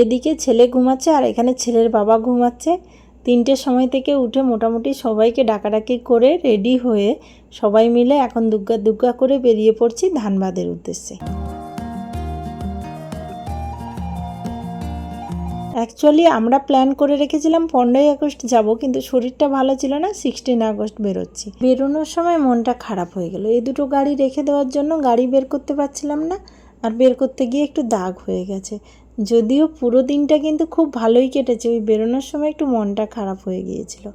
এদিকে ছেলে ঘুমাচ্ছে আর এখানে ছেলের বাবা ঘুমাচ্ছে। তিনটের সময় থেকে উঠে মোটামুটি সবাইকে ডাকাডাকি করে রেডি হয়ে সবাই মিলে এখন দুগ্গা দুগ্গা করে বেরিয়ে পড়ছি ধানবাদের উদ্দেশ্যে। অ্যাকচুয়ালি আমরা প্ল্যান করে রেখেছিলাম পনেরোই আগস্ট যাব, কিন্তু শরীরটা ভালো ছিল না সিক্সটিন আগস্ট বেরোচ্ছি। বেরোনোর সময় মনটা খারাপ হয়ে গেল। এই দুটো গাড়ি রেখে দেওয়ার জন্য গাড়ি বের করতে পারছিলাম না, আর বের করতে গিয়ে একটু দাগ হয়ে গেছে। যদিও পুরো দিনটা কিন্তু খুব ভালোই কেটেছে। ওই বেরোনোর সময় একটু মনটা খারাপ হয়ে গিয়েছিল।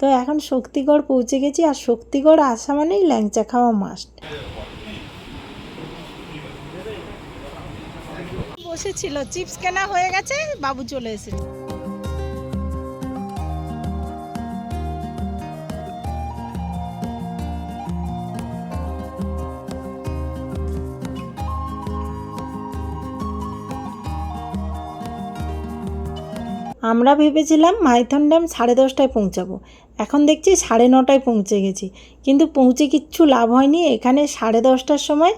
তো এখন শক্তিগড় পৌঁছে গেছি আর শক্তিগড় আসা মানেই ল্যাংচা খাওয়া মাস্ট বসেছিল, চিপস কেনা হয়ে গেছে, বাবু চলে এসেছে। আমরা ভেবেছিলাম মাইথন ড্যাম সাড়ে দশটায় পৌঁছাবো। এখন দেখছি সাড়ে নটায় পৌঁছে গেছি। কিন্তু পৌঁছে কিচ্ছু লাভ হয়নি। এখানে সাড়ে দশটার সময়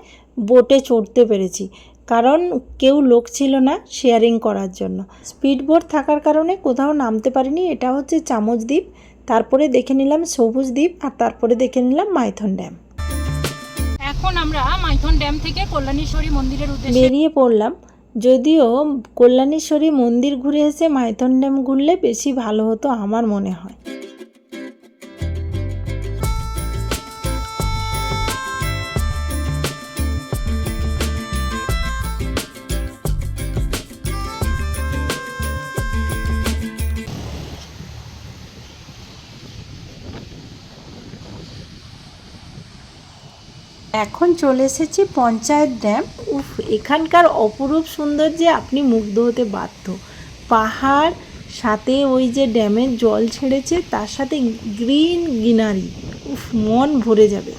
বোটে চড়তে পেরেছি। কারণ কেউ লোক ছিল না শেয়ারিং করার জন্য। স্পিড বোট থাকার কারণে কোথাও নামতে পারিনি। এটা হচ্ছে চামচ দ্বীপ। তারপরে দেখে নিলাম সবুজ দ্বীপ আর তারপরে দেখে নিলাম মাইথন ড্যাম। এখন আমরা মাইথন ড্যাম থেকে কল্যাণেশ্বরী মন্দিরের উদ্দেশ্যে বেরিয়ে পড়লাম। যদিও কল্যাণেশ্বরী মন্দির ঘুরে এসে মাইথন ড্যাম ঘুরলে বেশি ভালো হতো আমার মনে হয়। এখন চলে এসেছি পঞ্চায়েত ড্যাম। উফ, এখানকার অপরূপ সৌন্দর্যে আপনি মুগ্ধ হতে বাধ্য। পাহাড়, সাথে ওই যে ড্যামের জল ছেড়েছে, তার সাথে গ্রিন গ্রিনারি। উফ, মন ভরে যাবে।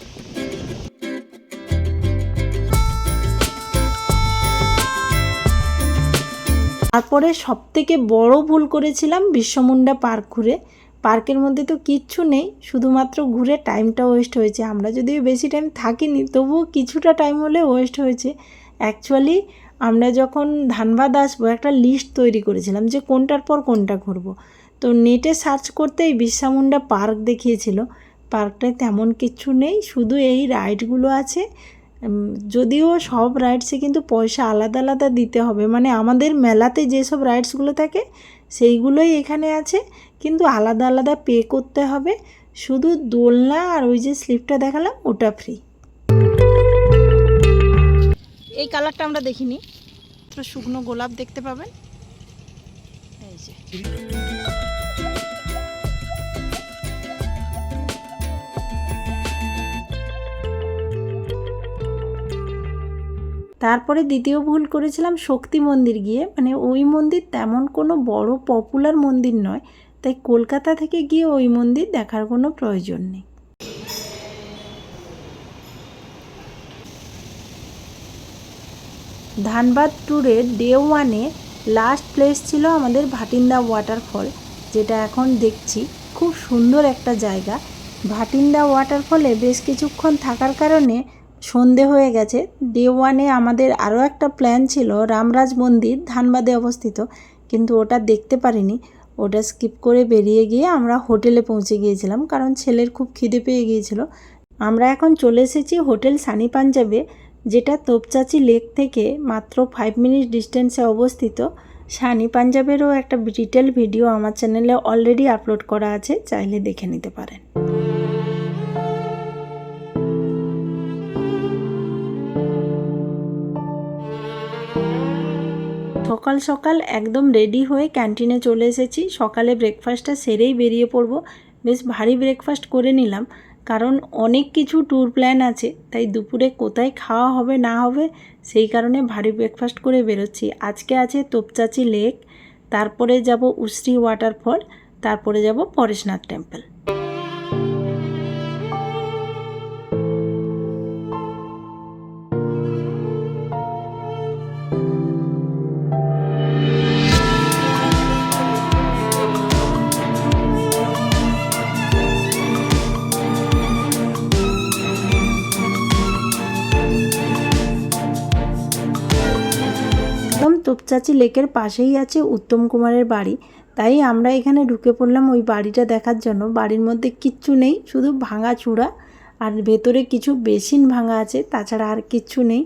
তারপরে সব থেকে বড় ভুল করেছিলাম বিশ্বমুন্ডা পার্ক ঘুরে। পার্কের মধ্যে তো কিচ্ছু নেই, শুধুমাত্র ঘুরে টাইমটা ওয়েস্ট হয়েছে। আমরা যদিও বেশি টাইম থাকিনি, তবুও কিছুটা টাইম হলে ওয়েস্ট হয়েছে। অ্যাকচুয়ালি আমরা যখন ধানবাদ আসব, একটা লিস্ট তৈরি করেছিলাম যে কোনটার পর কোনটা ঘুরবো। তো নেটে সার্চ করতেই বিশ্বমুন্ডা পার্ক দেখিয়েছিল। পার্কটায় তেমন কিছু নেই, শুধু এই রাইডগুলো আছে। যদিও সব রাইডসে কিন্তু পয়সা আলাদা আলাদা দিতে হবে। মানে আমাদের মেলাতে যেসব রাইডসগুলো থাকে, সেইগুলোই এখানে আছে। কিন্তু আলাদা আলাদা পে করতে হবে। শুধু দোলনা আর ওই যে স্লিপটা দেখালাম ওটা ফ্রি এই কালারটা আমরা দেখিনি। তো শুকনো গোলাপ দেখতে পাবেন। এই যে। তারপরে দ্বিতীয় ভুল করেছিলাম শক্তি মন্দির গিয়ে। মানে ওই মন্দির তেমন কোনো বড় পপুলার মন্দির নয়। তাই কলকাতা থেকে গিয়ে ওই মন্দির দেখার কোনো প্রয়োজন নেই। ধানবাদ ট্যুরের ডে ওয়ানে লাস্ট প্লেস ছিল আমাদের ভাটিন্দা ওয়াটারফল, যেটা এখন দেখছি খুব সুন্দর একটা জায়গা। ভাটিন্দা ওয়াটারফলে বেশ কিছুক্ষণ থাকার কারণে সন্ধে হয়ে গেছে। ডে ওয়ানে আমাদের আরও একটা প্ল্যান ছিল রামরাজ মন্দির ধানবাদে অবস্থিত, কিন্তু ওটা দেখতে পারিনি। ওটা স্কিপ করে বেরিয়ে গিয়ে আমরা হোটেলে পৌঁছে গিয়েছিলাম, কারণ ছেলের খুব খিদে পেয়ে গিয়েছিল। আমরা এখন চলে এসেছি হোটেল সানি পাঞ্জাবে, যেটা তোপচাচি লেক থেকে মাত্র ফাইভ মিনিট ডিস্টেন্সে অবস্থিত। সানি পাঞ্জাবেরও একটা ডিটেল ভিডিও আমার চ্যানেলে অলরেডি আপলোড করা আছে, চাইলে দেখে নিতে পারেন। সকাল সকাল একদম রেডি হয়ে ক্যান্টিনে চলে এসেছি। সকালে ব্রেকফাস্টটা সেরেই বেরিয়ে পড়ব। বেশ ভারী ব্রেকফাস্ট করে নিলাম। কারণ অনেক কিছু ট্যুর প্ল্যান আছে, তাই দুপুরে কোথায় খাওয়া হবে, না হবে, সেই কারণে ভারী ব্রেকফাস্ট করে বেরোচ্ছি। আজকে আছে তোপচাচি লেক তারপরে যাব উশ্রী ওয়াটারফল তারপরে যাব পরেশনাথ টেম্পল তোপচাচি লেকের পাশেই আছে উত্তম কুমারের বাড়ি। তাই আমরা এখানে ঢুকে পড়লাম ওই বাড়িটা দেখার জন্য। বাড়ির মধ্যে কিচ্ছু নেই, শুধু ভাঙা চূড়া। আর ভেতরে কিছু বেসিন ভাঙা আছে, তাছাড়া আর কিচ্ছু নেই।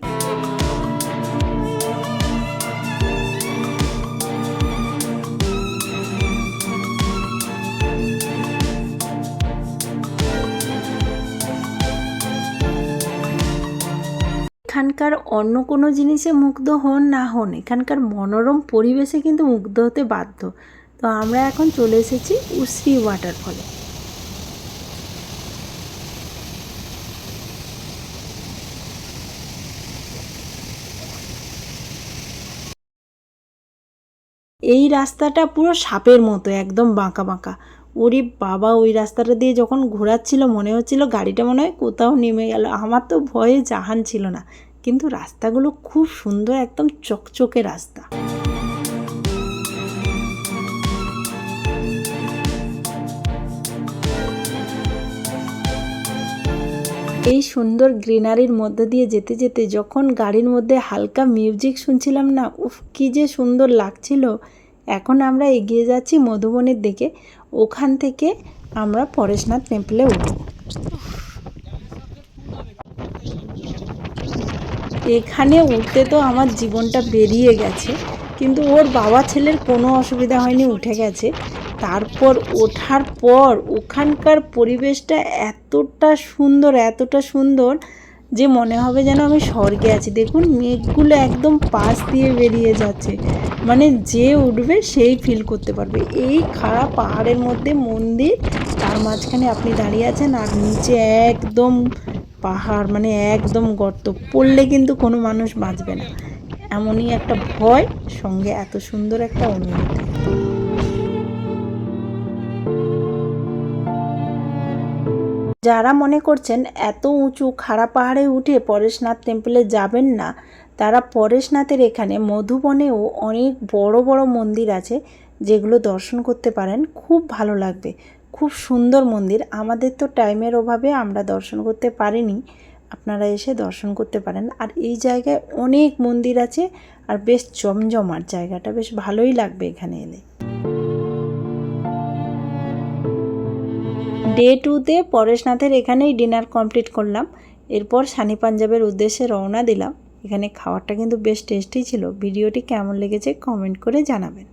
এখানকার অন্য কোনো জিনিসে মুগ্ধ হন না হন, এখানকার মনোরম পরিবেশে কিন্তু মুগ্ধ হতে বাধ্য। তো আমরা এখন চলে এসেছি উশ্রী ওয়াটারফলে এই রাস্তাটা পুরো সাপের মতো, একদম বাঁকা বাঁকা। ওরে বাবা, ওই রাস্তাটা দিয়ে যখন ঘোরাচ্ছিল, মনে হচ্ছিল গাড়িটা মনে হয় কোথাও নেমে গেল। আমার তো ভয়ে জাহান ছিল না। কিন্তু রাস্তাগুলো খুব সুন্দর, একদম চকচকে রাস্তা। এই সুন্দর গ্রিনারির মধ্যে দিয়ে যেতে যেতে, যখন গাড়ির মধ্যে হালকা মিউজিক শুনছিলাম না, উফ, কী যে সুন্দর লাগছিল। এখন আমরা এগিয়ে যাচ্ছি মধুবনের দিকে। ওখান থেকে আমরা পরেশনাথ টেম্পলে উঠব। এখানে উঠতে তো আমার জীবনটা বেরিয়ে গেছে, কিন্তু ওর বাবা ছেলের কোনো অসুবিধা হয়নি, উঠে গেছে। তারপর ওঠার পর ওখানকার পরিবেশটা এতটা সুন্দর এতটা সুন্দর যে মনে হবে যেন আমি স্বর্গে আছি। দেখুন, মেঘগুলো একদম পাশ দিয়ে বেরিয়ে যাচ্ছে। মানে যে উঠবে সেই ফিল করতে পারবে। এই খাড়া পাহাড়ের মধ্যে মন্দির, তার মাঝখানে আপনি দাঁড়িয়ে আছেন আর নিচে একদম পাহাড় মানে একদম গর্ত। পড়লে কিন্তু কোনো মানুষ বাঁচবে না। এমনই একটা ভয়, সঙ্গে এত সুন্দর একটা অনুভূতি। যারা মনে করছেন এত উঁচু খাড়া পাহাড়ে উঠে পরেশনাথ টেম্পলে যাবেন না, তারা পরেশনাথের এখানে মধুবনেও অনেক বড় বড় মন্দির আছে যেগুলো দর্শন করতে পারেন। খুব ভালো লাগবে। খুব সুন্দর মন্দির। আমাদের তো টাইমের অভাবে আমরা দর্শন করতে পারিনি। আপনারা এসে দর্শন করতে পারেন। আর এই জায়গায় অনেক মন্দির আছে। আর বেশ জমজমাট জায়গাটা। বেশ ভালোই লাগবে এখানে এলে। ডে টুতে পরেশনাথের এখানেই ডিনার কমপ্লিট করলাম। এরপর সানি পাঞ্জাবের উদ্দেশ্যে রওনা দিলাম। এখানে খাওয়ারটা কিন্তু বেশ টেস্টি ছিল। ভিডিওটি কেমন লেগেছে কমেন্ট করে জানাবেন।